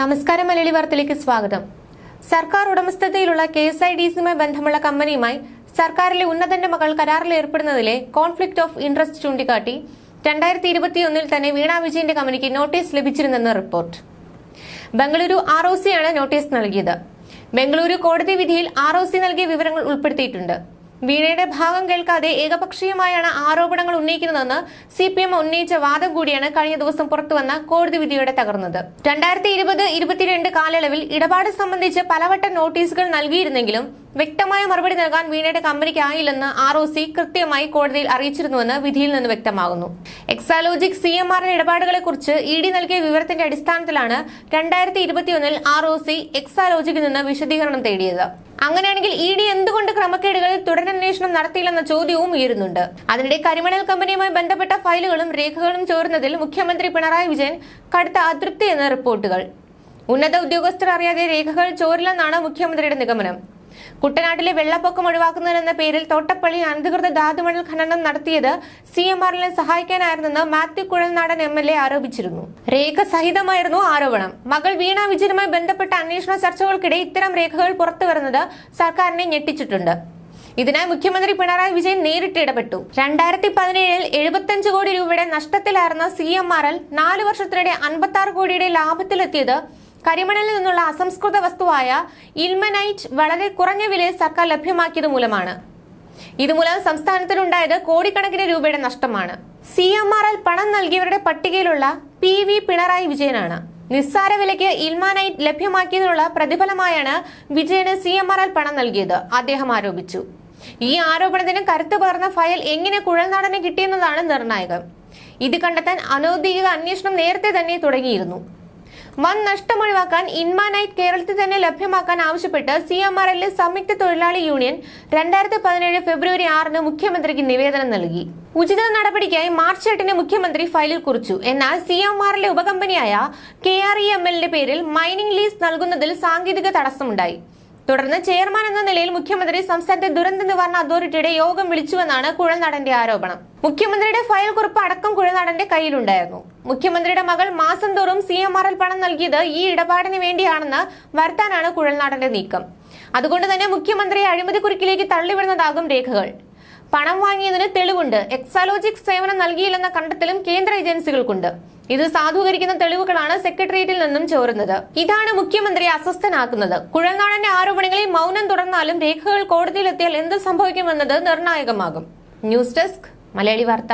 നമസ്കാരം മലയാളി വാർത്തയിലേക്ക് സ്വാഗതം. സർക്കാർ ഉടമസ്ഥതയിലുള്ള കെ എസ് ഐ ഡി സിയുമായി ബന്ധമുള്ള കമ്പനിയുമായി സർക്കാരിലെ ഉന്നതന്റെ മകൾ കരാറിൽ ഏർപ്പെടുന്നതിലെ കോൺഫ്ലിക്ട് ഓഫ് ഇൻട്രസ്റ്റ് ചൂണ്ടിക്കാട്ടി രണ്ടായിരത്തി ഇരുപത്തിയൊന്നിൽ തന്നെ വീണ വിജയന്റെ കമ്പനിക്ക് നോട്ടീസ് ലഭിച്ചിരുന്നെന്ന് റിപ്പോർട്ട്. ബംഗളൂരു ആർ ഒ സിയാണ് നോട്ടീസ് നൽകിയത്. ബംഗളൂരു കോടതി വിധിയിൽ ആർ ഒ സി നൽകിയ വിവരങ്ങൾ ഉൾപ്പെടുത്തിയിട്ടുണ്ട്. വീണയുടെ ഭാഗം കേൾക്കാതെ ഏകപക്ഷീയമായാണ് ആരോപണങ്ങൾ ഉന്നയിക്കുന്നതെന്ന് സി പി എം ഉന്നയിച്ച വാദം കൂടിയാണ് കഴിഞ്ഞ ദിവസം പുറത്തുവന്ന കോടതി വിധിയോടെ തകർന്നത്. രണ്ടായിരത്തി ഇരുപത് ഇരുപത്തിരണ്ട് കാലയളവിൽ ഇടപാട് സംബന്ധിച്ച് പലവട്ടം നോട്ടീസുകൾ നൽകിയിരുന്നെങ്കിലും വ്യക്തമായ മറുപടി നൽകാൻ വീണയുടെ കമ്പനിക്കായില്ലെന്ന് ആർ ഒ സി കൃത്യമായി കോടതിയിൽ അറിയിച്ചിരുന്നുവെന്ന് വിധിയിൽ നിന്ന് വ്യക്തമാകുന്നു. എക്സാലോജിക് സി എം ആറിന്റെ ഇടപാടുകളെ കുറിച്ച് ഇ ഡി നൽകിയ വിവരത്തിന്റെ അടിസ്ഥാനത്തിലാണ് രണ്ടായിരത്തി ഇരുപത്തിയൊന്നിൽ ആർ ഒ സി എക്സാലോജിക്കിൽ നിന്ന് വിശദീകരണം തേടിയത്. അങ്ങനെയാണെങ്കിൽ ഇ ഡി എന്തുകൊണ്ട് ക്രമക്കേടുകളിൽ തുടരന്വേഷണം നടത്തിയില്ലെന്ന ചോദ്യവും ഉയരുന്നുണ്ട്. അതിനിടെ കരിമണൽ കമ്പനിയുമായി ബന്ധപ്പെട്ട ഫയലുകളും രേഖകളും ചോർന്നതിൽ മുഖ്യമന്ത്രി പിണറായി വിജയൻ കടുത്ത അതൃപ്തിയെന്ന് റിപ്പോർട്ടുകൾ. ഉന്നത ഉദ്യോഗസ്ഥർ അറിയാതെ രേഖകൾ ചോരില്ലെന്നാണ് മുഖ്യമന്ത്രിയുടെ നിഗമനം. കുട്ടനാട്ടിലെ വെള്ളപ്പൊക്കം ഒഴിവാക്കുന്നതിനെന്ന പേരിൽ തോട്ടപ്പള്ളി അനധികൃത ധാതുമണൽ ഖനനം നടത്തിയത് സി എം ആറിനെ സഹായിക്കാനായിരുന്നെന്ന് Mathew Kuzhalnadan M L A ആരോപിച്ചിരുന്നു. രേഖ സഹിതമായിരുന്നു ആരോപണം. മകൾ വീണ വിജയനുമായി ബന്ധപ്പെട്ട അന്വേഷണ ചർച്ചകൾക്കിടെ ഇത്തരം രേഖകൾ പുറത്തുവരുന്നത് സർക്കാരിനെ ഞെട്ടിച്ചിട്ടുണ്ട്. ഇതിനായി മുഖ്യമന്ത്രി പിണറായി വിജയൻ നേരിട്ട് ഇടപെട്ടു. രണ്ടായിരത്തി പതിനേഴിൽ എഴുപത്തഞ്ച് കോടി രൂപയുടെ നഷ്ടത്തിലായിരുന്ന സി എം ആർ എൽ നാല് വർഷത്തിനിടെ അൻപത്തി ആറ് കോടിയുടെ ലാഭത്തിലെത്തിയത് കരിമണലിൽ നിന്നുള്ള അസംസ്കൃത വസ്തുവായ ഇൽമനൈറ്റ് വളരെ കുറഞ്ഞ വിലയിൽ സർക്കാർ ലഭ്യമാക്കിയത് മൂലമാണ്. ഇതുമൂലം സംസ്ഥാനത്തിനുണ്ടായത് കോടിക്കണക്കിന് രൂപയുടെ നഷ്ടമാണ്. സി എം ആർ എൽ പണം നൽകിയവരുടെ പട്ടികയിലുള്ള പി വി പിണറായി വിജയനാണ്. നിസ്സാര വിലയ്ക്ക് ഇൽമാനൈറ്റ് ലഭ്യമാക്കിയതിനുള്ള പ്രതിഫലമായാണ് വിജയന് സി എം ആർ എൽ പണം നൽകിയത് അദ്ദേഹം ആരോപിച്ചു. ഈ ആരോപണത്തിന് കരുത്ത് പകർന്ന ഫയൽ എങ്ങനെ കുഴൽനാടന് കിട്ടിയെന്നതാണ് നിർണായകം. ഇത് കണ്ടെത്താൻ അനൌദ്യോഗിക അന്വേഷണം നേരത്തെ തന്നെ തുടങ്ങിയിരുന്നു. വൻ നഷ്ടമൊഴിവാക്കാൻ ഇൻമാനൈറ്റ് കേരളത്തിൽ തന്നെ ലഭ്യമാക്കാൻ ആവശ്യപ്പെട്ട് സി എം ആർ എൽ സംയുക്ത തൊഴിലാളി യൂണിയൻ രണ്ടായിരത്തി പതിനേഴ് ഫെബ്രുവരി ആറിന് മുഖ്യമന്ത്രിക്ക് നിവേദനം നൽകി. ഉചിത നടപടിക്കായി മാർച്ച് എട്ടിന് മുഖ്യമന്ത്രി ഫയലിൽ കുറിച്ചു. എന്നാൽ സി എം ആറിലെ ഉപകമ്പനിയായ കെ ആർ ഇ എം എല്ലിന്റെ പേരിൽ മൈനിംഗ് ലീസ് നൽകുന്നതിൽ സാങ്കേതിക തടസ്സമുണ്ടായി. തുടർന്ന് ചെയർമാൻ എന്ന നിലയിൽ മുഖ്യമന്ത്രി സംസ്ഥാനത്തെ ദുരന്ത നിവാരണ അതോറിറ്റിയുടെ യോഗം വിളിച്ചുവെന്നാണ് കുഴൽനാടന്റെ ആരോപണം. മുഖ്യമന്ത്രിയുടെ ഫയൽ കുറിപ്പ് അടക്കം കുഴൽനാടന്റെ കയ്യിലുണ്ടായിരുന്നു. മുഖ്യമന്ത്രിയുടെ മകൾ മാസം തോറും സി എം ആർ എൽ പണം നൽകിയത് ഈ ഇടപാടിന് വേണ്ടിയാണെന്ന് വരുത്താനാണ് കുഴൽനാടന്റെ നീക്കം. അതുകൊണ്ട് തന്നെ മുഖ്യമന്ത്രിയെ അഴിമതി കുരുക്കിലേക്ക് തള്ളിവിടുന്നതാകും രേഖകൾ. പണം വാങ്ങിയതിന് തെളിവുണ്ട്. എക്സാലോജിക് സേവനം നൽകിയില്ലെന്ന കണ്ടെത്തലും കേന്ദ്ര ഏജൻസികൾക്കുണ്ട്. ഇത് സാധൂകരിക്കുന്ന തെളിവുകളാണ് സെക്രട്ടേറിയറ്റിൽ നിന്നും ചോരുന്നത്. ഇതാണ് മുഖ്യമന്ത്രിയെ അസ്വസ്ഥനാക്കുന്നത്. കുഴൽനാടന്റെ ആരോപണങ്ങളിൽ മൗനം തുടർന്നാലും രേഖകൾ കോടതിയിലെത്തിയാൽ എന്ത് സംഭവിക്കുമെന്നത് നിർണായകമാകും. ന്യൂസ് ഡെസ്ക് മലയാളി വാർത്ത.